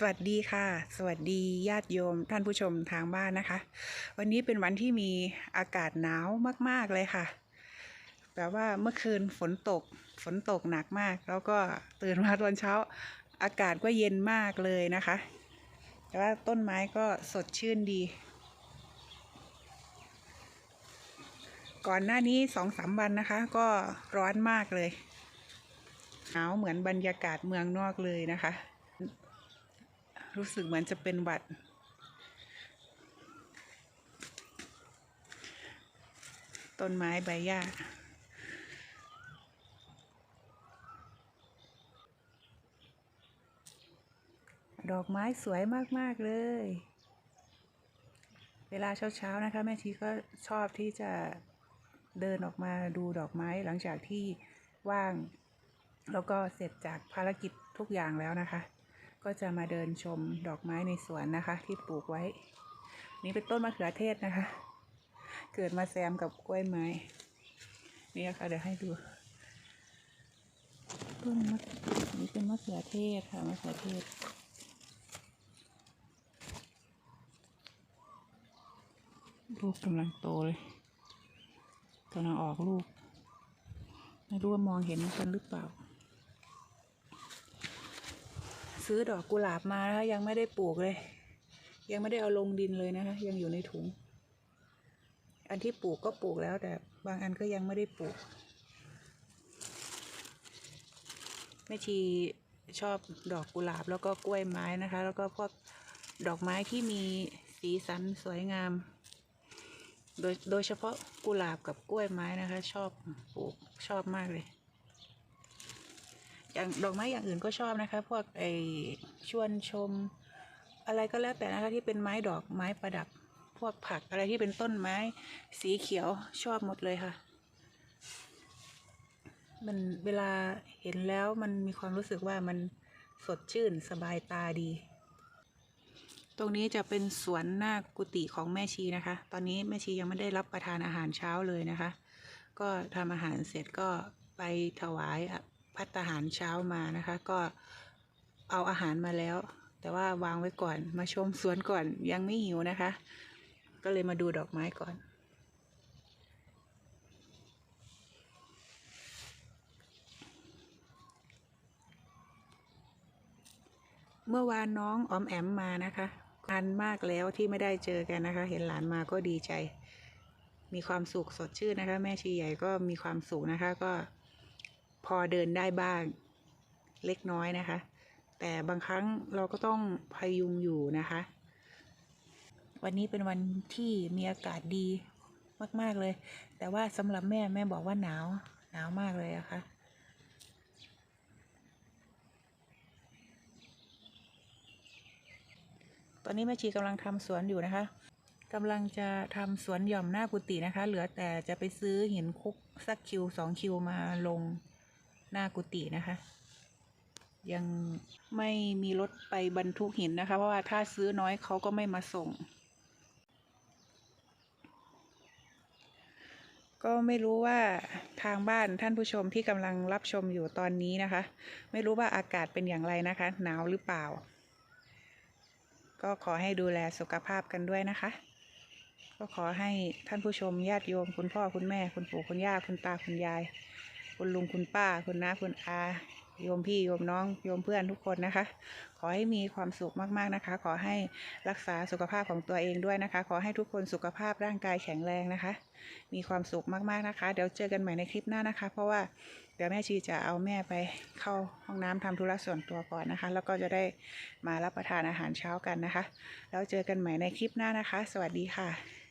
สวัสดีค่ะ สวัสดีญาติโยมท่านผู้ชมทางบ้านนะคะ วันนี้เป็นวันที่มีอากาศหนาวมาก ๆ เลยค่ะแบบว่าเมื่อคืนฝนตกฝนตกหนักมาก แล้วก็ตื่นมาตอนเช้า อากาศก็เย็นมากเลยนะคะ แต่ว่าต้นไม้ก็สดชื่นดี ก่อนหน้านี้สองสามวันนะคะ ก็ร้อนมากเลยหนาวเหมือนบรรยากาศเมืองนอกเลยนะคะ รู้สึกเหมือนจะเป็นหวัด ต้นไม้ใบหญ้าดอกไม้สวยมาก ๆ เลย เวลาเช้า ๆ นะคะ แม่ชีก็ชอบที่จะเดินออกมาดูดอกไม้หลังจากที่ว่าง แล้วก็เสร็จจากภารกิจทุกอย่างแล้วนะคะ ก็จะมาเดินชมดอกไม้ในสวนนะคะ ที่ปลูกไว้ นี่เป็นต้นมะเขือเทศนะคะ เกิดมาแซมกับกล้วยไม้ นี่ค่ะเดี๋ยวให้ดูต้นมะนี่เป็นมะเขือเทศค่ะมะเขือเทศลูกกำลังโตเลยกำลังออกลูก ไม่รู้ว่ามองเห็นกันหรือเปล่า ซื้อดอกกุหลาบมานะคะยังไม่ได้ปลูกเลย ยังไม่ได้เอาลงดินเลยนะคะ ยังอยู่ในถุง อันที่ปลูกก็ปลูกแล้ว แต่บางอันก็ยังไม่ได้ปลูกแม่ชีชอบดอกกุหลาบแล้วก็กล้วยไม้นะคะ แล้วก็พวกดอกไม้ที่มีสีสันสวยงาม โดยโดยเฉพาะกุหลาบกับกล้วยไม้นะคะ ชอบปลูกชอบมากเลย อย่างดอกไม้อย่างอื่นก็ชอบนะคะ พวกไอชวนชม อะไรก็แล้วแต่นะคะที่เป็นไม้ดอกไม้ประดับ พวกผักอะไรที่เป็นต้นไม้ สีเขียวชอบหมดเลยค่ะ มันเวลาเห็นแล้วมันมีความรู้สึกว่ามันสดชื่นสบายตาดี ตรงนี้จะเป็นสวนหน้ากุฏิของแม่ชีนะคะ ตอนนี้แม่ชียังไม่ได้รับประทานอาหารเช้าเลยนะคะ ก็ทำอาหารเสร็จก็ไปถวาย พัตตาหารเช้ามานะคะ ก็เอาอาหารมาแล้ว แต่ว่าวางไว้ก่อนมาชมสวนก่อนยังไม่หิวนะคะ ก็เลยมาดูดอกไม้ก่อน เมื่อวานน้องออมแอมมานะคะพันมากแล้วที่ไม่ได้เจอกันนะคะ เห็นหลานมาก็ดีใจ มีความสุขสดชื่นนะคะ แม่ชีใหญ่ก็มีความสุขนะคะก็ พอเดินได้บ้างเล็กน้อยนะคะ แต่บางครั้งเราก็ต้องพยุงอยู่นะคะ วันนี้เป็นวันที่มีอากาศดีมาก ๆ เลย แต่ว่าสำหรับแม่แม่บอกว่าหนาว หนาวมากเลยอะคะ่ะตอนนี้แม่ชีกำลังทำสวนอยู่นะคะกำลังจะทำสวนหย่อมหน้ากุฏินะคะ เหลือแต่จะไปซื้อหินคุกสักคิวสองคิวมาลง หน้ากุฏินะคะ ยังไม่มีรถไปบรรทุกหินนะคะ เพราะว่าถ้าซื้อน้อยเขาก็ไม่มาส่ง ก็ไม่รู้ว่าทางบ้านท่านผู้ชมที่กำลังรับชมอยู่ตอนนี้นะคะ ไม่รู้ว่าอากาศเป็นอย่างไรนะคะ หนาวหรือเปล่า ก็ขอให้ดูแลสุขภาพกันด้วยนะคะก็ขอให้ท่านผู้ชมญาติโยมคุณพ่อคุณแม่คุณปู่คุณย่าคุณตาคุณยาย คุณลุงคุณป้าคุณน้าคุณอาโยมพี่โยมน้องโยมเพื่อนทุกคนนะคะ ขอให้มีความสุขมากๆนะคะ ขอให้รักษาสุขภาพของตัวเองด้วยนะคะ ขอให้ทุกคนสุขภาพร่างกายแข็งแรงนะคะ มีความสุขมากๆนะคะ เดี๋ยวเจอกันใหม่ในคลิปหน้านะคะ เพราะว่าเดี๋ยวแม่ชีจะเอาแม่ไปเข้าห้องน้ำทำธุระส่วนตัวก่อนนะคะ แล้วก็จะได้มารับประทานอาหารเช้ากันนะคะ แล้วเจอกันใหม่ในคลิปหน้านะคะ สวัสดีค่ะ